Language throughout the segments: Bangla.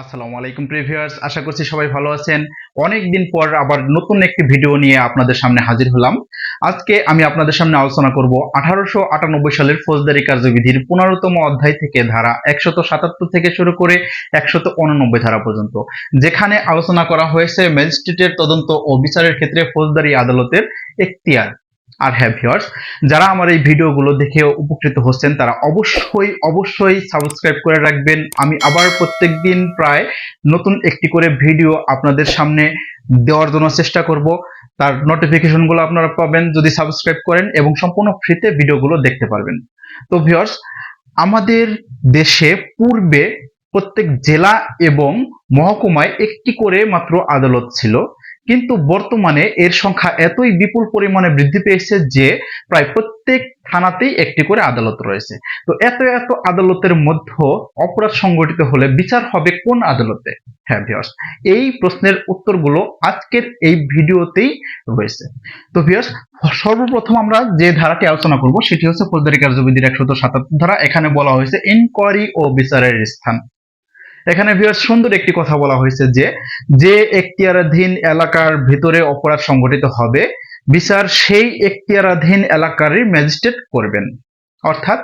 আসসালামু আলাইকুম প্রিভিয়ার্স, আশা করছি সবাই ভালো আছেন। অনেক দিন পর আবার নতুন একটি ভিডিও নিয়ে আপনাদের সামনে হাজির হলাম। আজকে আমি আপনাদের সামনে আলোচনা করব আঠারোশো আটানব্বই সালের ফৌজদারি কার্যবিধির পনেরোতম অধ্যায় থেকে ধারা একশত সাতাত্তর থেকে শুরু করে একশত উননব্বই ধারা পর্যন্ত, যেখানে আলোচনা করা হয়েছে ম্যাজিস্ট্রেটের তদন্ত ও বিচারের ক্ষেত্রে ফৌজদারি আদালতের এখতিয়ার। আর হ্যাঁ ভিউয়ার্স যারা আমার এই ভিডিওগুলো দেখে উপকৃত হচ্ছেন, তারা অবশ্যই অবশ্যই সাবস্ক্রাইব করে রাখবেন। আমি আবার প্রত্যেকদিন প্রায় নতুন একটি করে ভিডিও আপনাদের সামনে দেওয়ার জন্য চেষ্টা করব। তার নোটিফিকেশনগুলো আপনারা পাবেন যদি সাবস্ক্রাইব করেন এবং সম্পূর্ণ ফ্রিতে ভিডিওগুলো দেখতে পারবেন। তো ভিউয়ার্স আমাদের দেশে পূর্বে প্রত্যেক জেলা এবং মহকুমায় একটি করে মাত্র আদালত ছিল। কিন্তু বর্তমানে এর সংখ্যা এতই বিপুল পরিমাণে বৃদ্ধি পেয়েছে যে প্রায় প্রত্যেক থানাতেই একটি করে আদালত রয়েছে। তো এত এত আদালতের মধ্যে অপরাধ সংগঠিত হলে বিচার হবে কোন আদালতে? হ্যাঁ ভিউয়ার্স এই প্রশ্নের উত্তরগুলো আজকের এই ভিডিওতেই রয়েছে। তো ভিউয়ার্স সর্বপ্রথম আমরা যে ধারাটি আলোচনা করব সেটি হচ্ছে ফৌজদারি কার্যবিধির একশত সাতাত্তর ধারা। এখানে বলা হয়েছে ইনকোয়ারি ও বিচারের স্থান। এখানে ভিউয়ার্স সুন্দর একটি কথা বলা হয়েছে যে যে এখতিয়ারাধীন এলাকার ভিতরে অপরাধ সংঘটিত হবে, বিচার সেই এখতিয়ারাধীন এলাকারই ম্যাজিস্ট্রেট করবেন। অর্থাৎ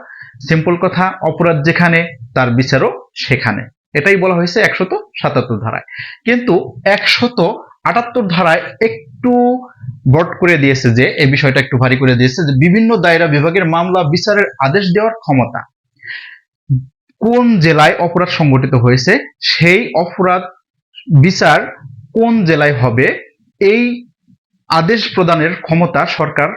সিম্পল কথা, অপরাধ যেখানে, তার বিচারও সেখানে। এটাই বলা হয়েছে একশত সাতাত্তর ধারায়। কিন্তু একশত আটাত্তর ধারায় একটু বট করে দিয়েছে যে, এই বিষয়টা একটু ভারী করে দিয়েছে যে, বিভিন্ন দায়রা বিভাগের মামলা, বিচারের আদেশ দেওয়ার ক্ষমতা। কোন জেলায় অপরাধ সংঘটিত হয়েছে, সেই অপরাধ বিচার কোন জেলায় হবে, এই আদেশ প্রদানের ক্ষমতা সরকার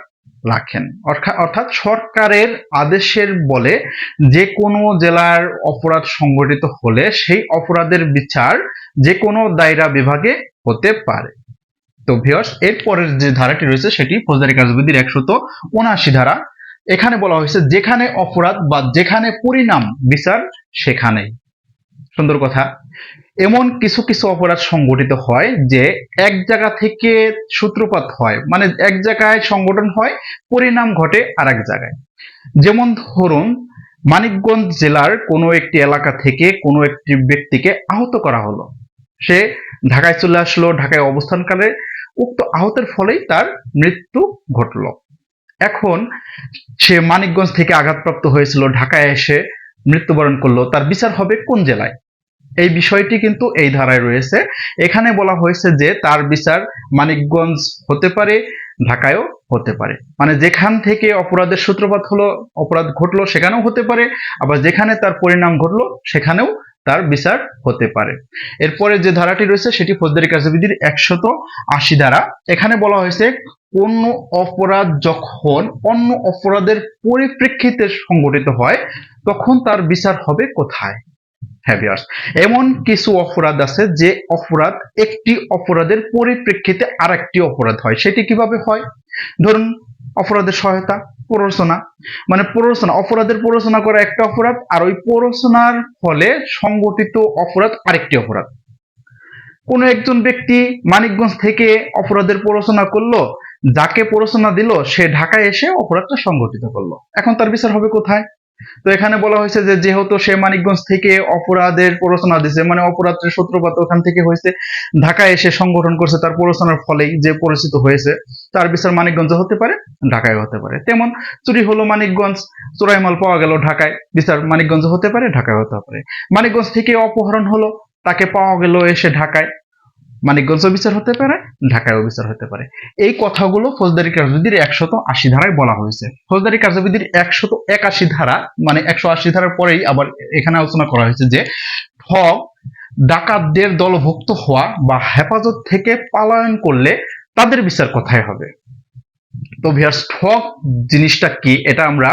রাখেন। অর্থা- অর্থাৎ সরকারের আদেশের বলে যে কোনো জেলার অপরাধ সংঘটিত হলে সেই অপরাধের বিচার যে কোনো দায়রা বিভাগে হতে পারে। তো ভিওর্স এরপরের যে ধারাটি রয়েছে সেটি ফৌজদারি কার্যবিধির একশত উনআশি ধারা এখানে বলা হয়েছে যেখানে অপরাধ বা যেখানে পরিণাম বিচার, সেখানেই। সুন্দর কথা। এমন কিছু কিছু অপরাধ সংগঠিত হয় যে এক জায়গা থেকে সূত্রপাত হয় মানে এক জায়গায় সংগঠন হয়, পরিণাম ঘটে আর এক জায়গায়। যেমন ধরুন, মানিকগঞ্জ জেলার কোনো একটি এলাকা থেকে কোনো একটি ব্যক্তিকে আহত করা হলো। সে ঢাকায় চলে আসলো, ঢাকায় অবস্থানকালে উক্ত আহতের ফলেই তার মৃত্যু ঘটলো। এখন সে মানিকগঞ্জ থেকে আঘাতপ্রাপ্ত হয়েছিল, ঢাকায় এসে মৃত্যুবরণ করল। তার বিচার হবে কোন জেলায়? এই বিষয়টি কিন্তু এই ধারায় রয়েছে। এখানে বলা হয়েছে যে তার বিচার মানিকগঞ্জ হতে পারে, ঢাকায়ও হতে পারে। মানে যেখান থেকে অপরাধের সূত্রপাত হলো, অপরাধ ঘটলো সেখানেও হতে পারে, আবার যেখানে তার পরিণাম ঘটলো সেখানেও তার বিচার হতে পারে। এরপরে যে ধারাটি রয়েছে, সেটি ফৌজদারি কার্যবিধির একশত আশি ধারা। এখানে বলা হয়েছে কোন অপরাধ যখন অন্য অপরাধের পরিপ্রেক্ষিতে সংগঠিত হয়, তখন তার বিচার হবে কোথায়? হ্যাঁ এমন কিছু অপরাধ আছে যে অপরাধ একটি অপরাধের পরিপ্রেক্ষিতে আর একটি অপরাধ হয়। সেটি কীভাবে হয়? ধরুন, অপরাধের সহায়তা। প্ররোচনা মানে প্ররোচনা অপরাধের প্ররোচনা করা একটা অপরাধ, আর ওই প্ররোচনার ফলে সংগঠিত অপরাধ আরেকটি অপরাধ। কোনো একজন ব্যক্তি মানিকগঞ্জ থেকে অপরাধের প্ররোচনা করল, যাকে প্ররোচনা দিল, সে ঢাকায় এসে অপরাধটা সংগঠিত করল। এখন তার বিচার হবে কোথায়? তো এখানে বলা হয়েছে যে যেহেতু সে মানিকগঞ্জ থেকে অপরাধের প্ররোচনা দিছে মানে অপরাধের সূত্রপাত ওখান থেকে হয়েছে, ঢাকায় এসে সংগঠন করছে তার প্ররোচনার ফলেই যে পরিচিত হয়েছে, তার বিচার মানিকগঞ্জ হতে পারে, ঢাকায় হতে পারে। তেমন চুরি হলো মানিকগঞ্জ চোরাই মাল পাওয়া গেল ঢাকায়, বিচার মানিকগঞ্জ হতে পারে, ঢাকায় হতে পারে। মানিকগঞ্জ থেকে অপহরণ হলো, তাকে পাওয়া গেল এসে ঢাকায়। মানিকগঞ্জ বিচার হতে পারে, ঢাকায় বিচার হতে পারে। এই কথাগুলো ফৌজদারি কার্যবিধির একশত আশি ধারায় বলা হয়েছে। ফৌজদারি কার্যবিধির একশত একাশি ধারা মানে একশো আশি ধারার পরেই আবার এখানে আলোচনা করা হয়েছে যে ঠগ ডাকাতদের দলভুক্ত হওয়া বা হেফাজত থেকে পালায়ন করলে তাদের বিচার কোথায় হবে? তো ভিয়ার্স ঠগ জিনিসটা কি? এটা আমরা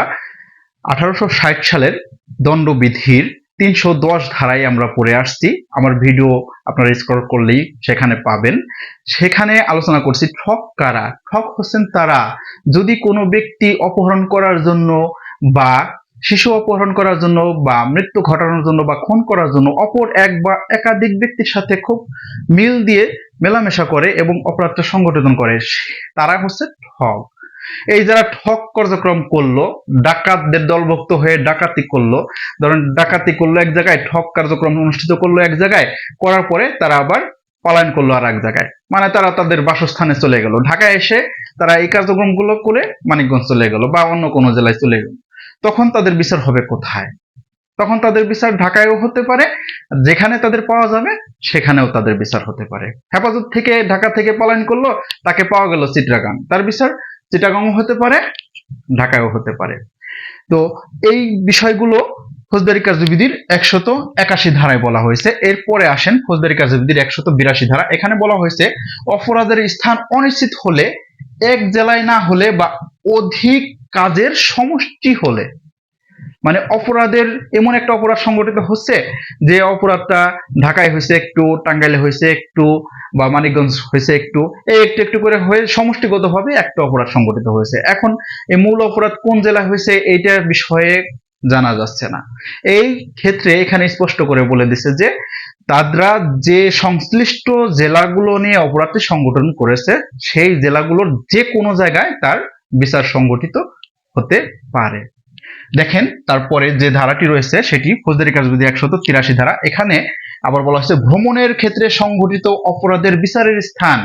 আঠারোশো ষাট সালের দণ্ডবিধির তিনশো দশ ধারায় আমরা পড়ে আসছি। আমার ভিডিও আপনারা স্ক্রল করলেই সেখানে পাবেন। সেখানে আলোচনা করছি ঠক কারা? ঠক হচ্ছেন তারা। যদি কোনো ব্যক্তি অপহরণ করার জন্য বা শিশু অপহরণ করার জন্য বা মৃত্যু ঘটানোর জন্য বা খুন করার জন্য অপর এক বা একাধিক ব্যক্তির সাথে খুব মিল দিয়ে মেলামেশা করে এবং অপরাধটা সংগঠন করে, তারা হচ্ছে ঠগ এই যারা ঠক কার্যক্রম করল, ডাকাতদের দলভুক্ত হয়ে ডাকাতি করল, ধরেন ডাকাতি করল এক জায়গায়, ঠক কার্যক্রম অনুষ্ঠিত করল এক জায়গায়, করার পরে তারা আবার পলায়ন করল আর এক জায়গায়। মানে তারা তাদের বাসস্থানে চলে গেল। ঢাকায় এসে তারা এই কার্যক্রমগুলো করে মানিকগঞ্জ চলে গেল বা অন্য কোনো জেলায় চলে গেল। তখন তাদের বিচার হবে কোথায়? তখন তাদের বিচার ঢাকায়ও হতে পারে, যেখানে তাদের পাওয়া যাবে, সেখানেও তাদের বিচার হতে পারে। হেফাজত থেকে ঢাকা থেকে পলায়ন করল, তাকে পাওয়া গেল চিত্রাগাং তার বিচার চিটাগাংও হতে পারে, ঢাকায়ও হতে পারে। তো এই বিষয়গুলো ফৌজদারি কার্যবিধির একশত একাশি ধারায় বলা হয়েছে। এরপরে আসেন ফৌজদারি কার্যবিধির একশত বিরাশি ধারা। এখানে বলা হয়েছে, অপরাধের স্থান অনিশ্চিত হলে, এক জেলায় না হলে বা অধিক কাজের সমষ্টি হলে। মানে অপরাধের এমন একটা অপরাধ সংগঠিত হচ্ছে, যে অপরাধটা ঢাকায় হয়েছে, একটু টাঙ্গাইলে হয়েছে, একটু বা মানিকগঞ্জ হয়েছে একটু, এই একটু একটু করে হয়ে সমষ্টিগতভাবে একটা অপরাধ সংগঠিত হয়েছে। এখন এই মূল অপরাধ কোন জেলায় হয়েছে এইটার বিষয়ে জানা যাচ্ছে না। এই ক্ষেত্রে এখানে স্পষ্ট করে বলে দিছে যে তারা যে সংশ্লিষ্ট জেলাগুলো নিয়ে অপরাধটি সংগঠন করেছে, সেই জেলাগুলোর যে কোনো জায়গায় তার বিচার সংগঠিত হতে পারে। দেখেন, তারপরে যে ধারাটি রয়েছে সেটি ফৌজদারি কার্যবিধি একশত তিরাশি ধারা। এখানে আবার বলা হচ্ছে ভ্রমণের ক্ষেত্রে সংঘটিত অপরাধের বিচারের স্থান।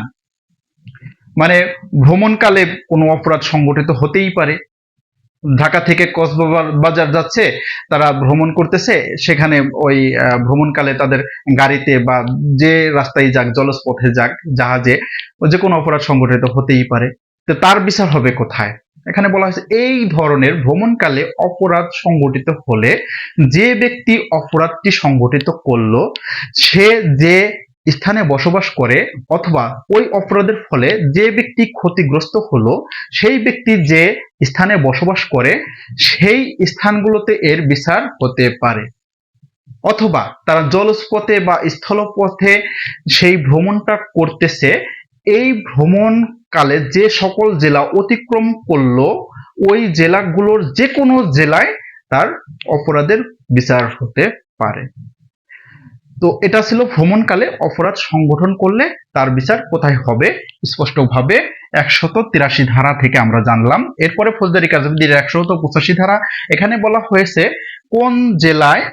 মানে ভ্রমণকালে কোনো অপরাধ সংগঠিত হতেই পারে। ঢাকা থেকে কক্সবাজার বাজার যাচ্ছে, তারা ভ্রমণ করতেছে, সেখানে ওই ভ্রমণকালে তাদের গাড়িতে বা যে রাস্তায় যাক জলপথে যাক, জাহাজে, যে কোনো অপরাধ সংগঠিত হতেই পারে। তো তার বিচার হবে কোথায়? এখানে বলা হয়েছে, এই ধরনের ভ্রমণকালে অপরাধ সংগঠিত হলে যে ব্যক্তি অপরাধটি সংগঠিত করল, সে যে স্থানে বসবাস করে অথবা ওই অপরাধের ফলে যে ব্যক্তি ক্ষতিগ্রস্ত হলো, সেই ব্যক্তি যে স্থানে বসবাস করে, সেই স্থানগুলোতে এর বিচার হতে পারে। অথবা তারা জলপথে বা স্থলপথে সেই ভ্রমণটা করতেছে, এই ভ্রমণকালে যে সকল জেলা অতিক্রম করল, ওই জেলাগুলোর যে কোনো জেলায় তার অপরাধের বিচার হতে পারে। তো এটা ছিল ভ্রমণকালে অপরাধ সংগঠন করলে তার বিচার কোথায় হবে? স্পষ্টভাবে একশত তিরাশি ধারা থেকে আমরা জানলাম। এরপরে ফৌজদারি কার্যবিধির একশত পঁচাশি ধারা, এখানে বলা হয়েছে কোন জেলায়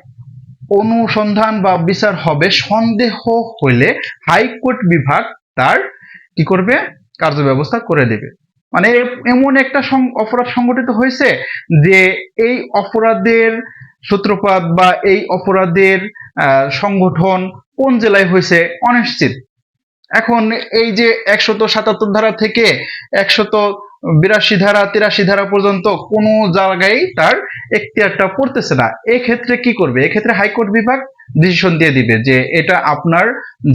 অনুসন্ধান বা বিচার হবে সন্দেহ হইলে হাইকোর্ট বিভাগ তার কি করবে? কার্য ব্যবস্থা করে দেবে। মানে এমন একটা অপরাধ সংগঠিত হয়েছে যে এই অপরাধের সূত্রপাত বা এই অপরাধের সংগঠন কোন জেলায় হয়েছে অনিশ্চিত। এখন এই যে একশত সাতাত্তর ধারা থেকে একশত বিরাশি ধারা, তিরাশি ধারা পর্যন্ত কোনো জায়গায় তার এখতিয়ারটা পড়তেছে না। এক্ষেত্রে কি করবে? এক্ষেত্রে হাইকোর্ট বিভাগ ডিসিশন দিয়ে দিবে যে এটা আপনার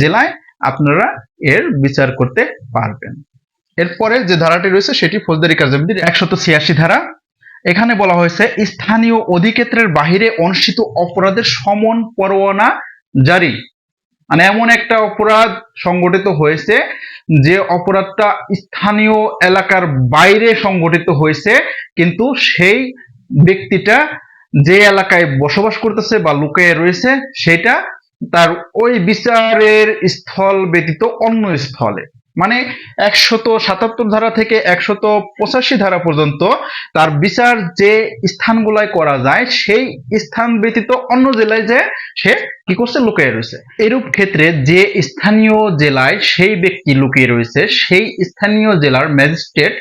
জেলায় আপনারা এর বিচার করতে পারবেন। এরপরে যে ধারাটি রয়েছে, সেটি ফৌজদারি কার্যবিধির একশত ছিয়াশি ধারা। এখানে বলা হয়েছে, স্থানীয় অধিক্ষেত্রের বাহিরে অনুষ্ঠিত অপরাধের সমন পরোয়ানা জারি। মানে এমন একটা অপরাধ সংগঠিত হয়েছে, যে অপরাধটা স্থানীয় এলাকার বাইরে সংগঠিত হয়েছে, কিন্তু সেই ব্যক্তিটা যে এলাকায় বসবাস করতেছে বা লুকিয়ে রয়েছে, সেটা তার ওই বিচারের স্থল ব্যতীত অন্য স্থলে। মানে একশত সাতাত্তর ধারা থেকে একশত পঁচাশি ধারা পর্যন্ত তার বিচার যে স্থানগুলায় করা যায়, সেই স্থান ব্যতীত অন্য জেলায় যে সে কি করছে? লুকিয়ে রয়েছে। এরূপ ক্ষেত্রে যে স্থানীয় জেলায় সেই ব্যক্তি লুকিয়ে রয়েছে, সেই স্থানীয় জেলার ম্যাজিস্ট্রেট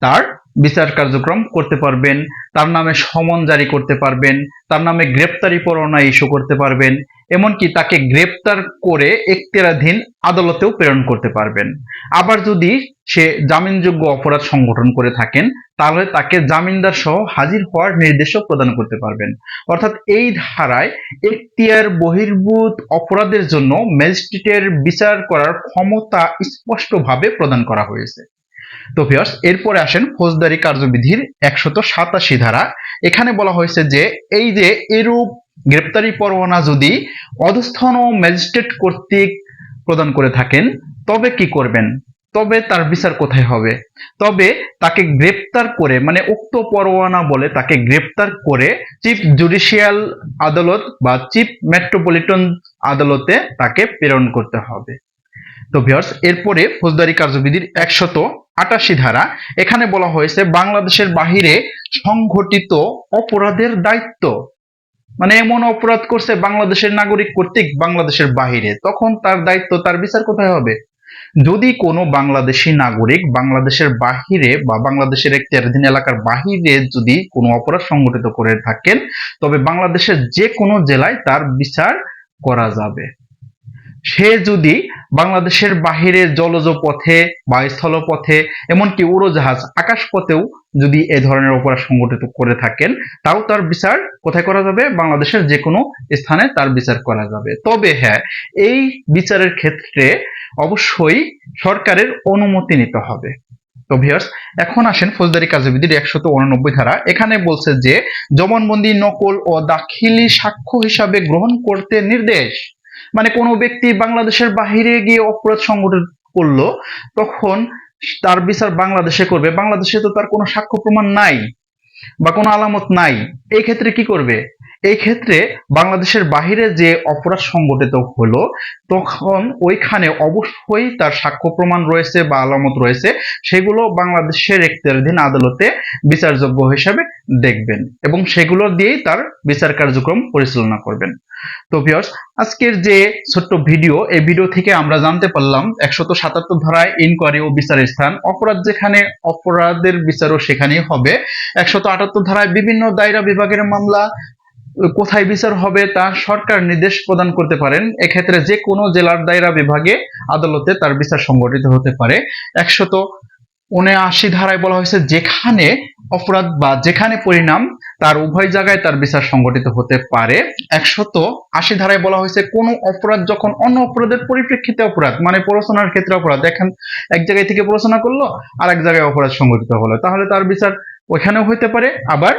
তার বিচার কার্যক্রম করতে পারবেন, তার নামে সমন জারি করতে পারবেন, তার নামে গ্রেপ্তারি পরোয়ানা ইস্যু করতে পারবেন, এমনকি তাকে গ্রেপ্তার করে এখতিয়ারাধীন আদালতেও প্রেরণ করতে পারবেন। আবার যদি সে জামিনযোগ্য অপরাধ সংগঠন করে থাকেন, তাহলে তাকে জামিনদার সহ হাজির হওয়ার নির্দেশও প্রদান করতে পারবেন। অর্থাৎ এই ধারায় এখতিয়ার বহির্ভূত অপরাধের জন্য ম্যাজিস্ট্রেটের বিচার করার ক্ষমতা স্পষ্টভাবে প্রদান করা হয়েছে। তো ভিউয়ার্স এরপরে আসেন ফৌজদারি কার্যবিধির একশত সাতাশি ধারা। এখানে বলা হয়েছে যে, এই যে এরূপ গ্রেপ্তারি পরোয়ানা যদি অধস্থন ম্যাজিস্ট্রেট কর্তৃক প্রদান করে থাকেন, তবে কি করবেন? তবে তার বিচার কোথায় হবে? তবে তাকে গ্রেপ্তার করে মানে উক্ত পরোয়ানা বলে তাকে গ্রেপ্তার করে চিফ জুডিশিয়াল আদালত বা চিফ মেট্রোপলিটন আদালতে তাকে প্রেরণ করতে হবে। তো ভিউয়ার্স এরপরে ফৌজদারি কার্যবিধির একশত আটাশি ধারা, এখানে বলা হয়েছে বাংলাদেশের বাহিরে সংঘটিত অপরাধের দায়িত্ব। মানে এমন অপরাধ করছে বাংলাদেশের নাগরিক কর্তৃক বাংলাদেশের বাহিরে। তখন তার দায়িত্ব, তার বিচার কোথায় হবে? যদি কোনো বাংলাদেশি নাগরিক বাংলাদেশের বাহিরে বা বাংলাদেশের এখতিয়ারাধীন এলাকার বাহিরে যদি কোনো অপরাধ সংঘটিত করে থাকেন, তবে বাংলাদেশের যে কোনো জেলায় তার বিচার করা যাবে। সে যদি বাংলাদেশের বাহিরে জলজ পথে বা স্থলপথে, এমনকি উড়োজাহাজ আকাশ পথেও যদি এ ধরনের অপরাধ সংগঠিত করে থাকেন, তাও তার বিচার কোথায় করা যাবে? বাংলাদেশের যে কোনো স্থানে তার বিচার করা যাবে। তবে হ্যাঁ এই বিচারের ক্ষেত্রে অবশ্যই সরকারের অনুমতি নিতে হবে। তো ভিউয়ার্স এখন আসেন ফৌজদারি কার্যবিধির একশত উননব্বই ধারা। এখানে বলছে যে, জবানবন্দি, নকল ও দাখিলি সাক্ষ্য হিসাবে গ্রহণ করতে নির্দেশ। মানে কোনো ব্যক্তি বাংলাদেশের বাহিরে গিয়ে অপরাধ সংগঠন করল, তখন তার বিচার বাংলাদেশে করবে। বাংলাদেশে তো তার কোনো সাক্ষ্য প্রমাণ নাই বা কোনো আলামত নাই। এই ক্ষেত্রে কি করবে? এই ক্ষেত্রে বাংলাদেশের বাহিরে যে অপরাধ সংগঠিত হলো, তখন ওইখানে অবশ্যই তার সাক্ষ্য প্রমাণ রয়েছে বা আলামত রয়েছে। সেগুলো বাংলাদেশের এখতিয়ারাধীন আদালতে বিচারযোগ্য হিসাবে দেখবেন এবং সেগুলো দিয়েই তার বিচার কার্যক্রম পরিচালনা করবেন। তো ভিউয়ার্স আজকের যে ছোট্ট ভিডিও, এই ভিডিও থেকে আমরা জানতে পারলাম একশত সাতাত্তর ধারায় ইনকোয়ারি ও বিচারের স্থান। অপরাধ যেখানে, অপরাধের বিচারও সেখানেই হবে। একশত আটাত্তর ধারায় বিভিন্ন দায়রা বিভাগের মামলা কোথায় বিচার হবে তা সরকার নির্দেশ প্রদান করতে পারেন। এক্ষেত্রে যে কোনো জেলার দায়রা বিভাগে আদালতে তার বিচার সংগঠিত হতে পারে। একশত উনআশি ধারায় বলা হয়েছে, যেখানে অপরাধ বা যেখানে পরিণাম তার উভয় জায়গায় তার বিচার সংগঠিত হতে পারে। একশত আশি ধারায় বলা হয়েছে, কোন অপরাধ যখন অন্য অপরাধের পরিপ্রেক্ষিতে অপরাধ মানে প্ররোচনার ক্ষেত্রে অপরাধ, দেখেন এক জায়গায় থেকে প্ররোচনা করল আর এক জায়গায় অপরাধ সংগঠিত হলো, তাহলে তার বিচার ওইখানেও হইতে পারে। আবার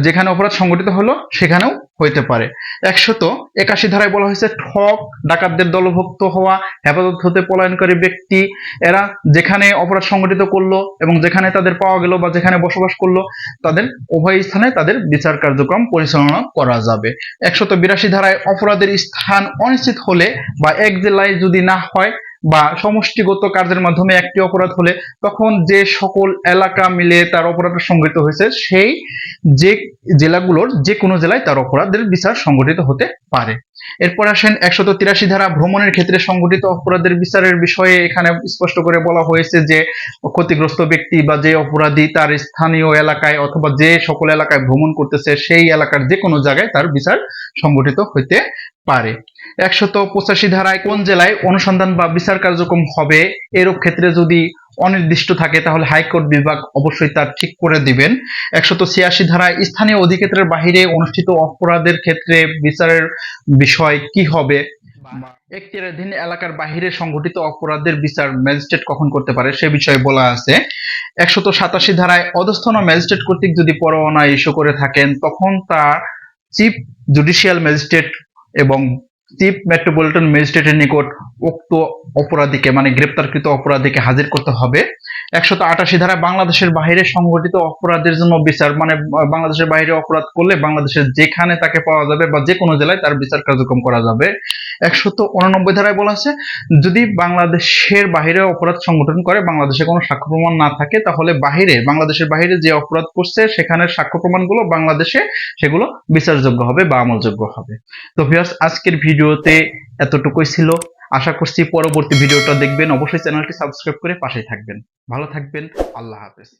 যেখানে অপরাধ সংগঠিত হলো, সেখানেও হইতে পারে। একশত একাশি ধারায় বলা হয়েছে ঠক ডাকাতদের দলভুক্ত হওয়া, হেফাজত হতে পলায়নকারী ব্যক্তি, এরা যেখানে অপরাধ সংগঠিত করল এবং যেখানে তাদের পাওয়া গেল বা যেখানে বসবাস করল, তাদের উভয় স্থানে তাদের বিচার কার্যক্রম পরিচালনা করা যাবে। একশত বিরাশি ধারায় অপরাধের স্থান অনিশ্চিত হলে বা এক জেলায় যদি না হয় বা সমষ্টিগত কার্যের মাধ্যমে একটি অপরাধ হলে তখন যে সকল এলাকা মিলে তার অপরাধ সংগঠিত হয়েছে, সেই যে জেলাগুলোর যে কোনো জেলায় তার অপরাধের বিচার সংগঠিত হতে পারে। এরপর আসেন একশত তিরাশি ধারা ভ্রমণের ক্ষেত্রে সংগঠিত অপরাধের বিচারের বিষয়ে এখানে স্পষ্ট করে বলা হয়েছে যে, ক্ষতিগ্রস্ত ব্যক্তি বা যে অপরাধী তার স্থানীয় এলাকায় অথবা যে সকল এলাকায় ভ্রমণ করতেছে, সেই এলাকার যে কোনো জায়গায় তার বিচার সংগঠিত হইতে পারে। একশত পঁচাশি ধারায় কোন জেলায় অনুসন্ধান বা বিচার কার্যক্রম হবে? এরূপ ক্ষেত্রে যদি অনির্দিষ্ট থাকে, তাহলে হাইকোর্ট বিভাগ অবশ্যই তার ঠিক করে দিবেন। একশত ছিয়াশি ধারায় স্থানীয় অধিক্ষেত্রের বাহিরে অনুষ্ঠিত অপরাধের ক্ষেত্রে বিচারের বিষয় কি হবে? এখতিয়ারাধীন এলাকার বাহিরে সংঘটিত অপরাধের বিচার ম্যাজিস্ট্রেট কখন করতে পারে, সে বিষয়ে বলা আছে। একশত সাতাশি ধারায় অধস্থন ম্যাজিস্ট্রেট কর্তৃক যদি পরোয়ানা ইস্যু করে থাকেন, তখন তা চিফ জুডিশিয়াল ম্যাজিস্ট্রেট এবং চিফ মেট্রোপলিটন ম্যাজিস্ট্রেটের নিকট উক্ত অপরাধীকে মানে গ্রেপ্তারকৃত অপরাধীকে হাজির করতে হবে। একশত আটাশি ধারা বাংলাদেশের বাইরে সংঘটিত অপরাধের জন্য বিচার মানে বাংলাদেশের বাইরে অপরাধ করলে বাংলাদেশের যেখানে তাকে পাওয়া যাবে বা যে কোনো জেলায় তার বিচার কার্যক্রম করা যাবে। একশত ধারায় বলা আছে, যদি বাংলাদেশের বাইরে অপরাধ সংগঠন করে, বাংলাদেশে কোনো সাক্ষ্য প্রমাণ না থাকে, তাহলে বাহিরে, বাংলাদেশের বাইরে যে অপরাধ করছে, সেখানের সাক্ষ্য প্রমাণগুলো বাংলাদেশে সেগুলো বিচারযোগ্য হবে বা আমলযোগ্য হবে। তো ভিউয়ার্স আজকের ভিডিওতে এতটুকুই ছিল। আশা করছি পরবর্তী ভিডিওটা দেখবেন। অবশ্যই চ্যানেলটি সাবস্ক্রাইব করে পাশে থাকবেন। ভালো থাকবেন। আল্লাহ হাফেজ।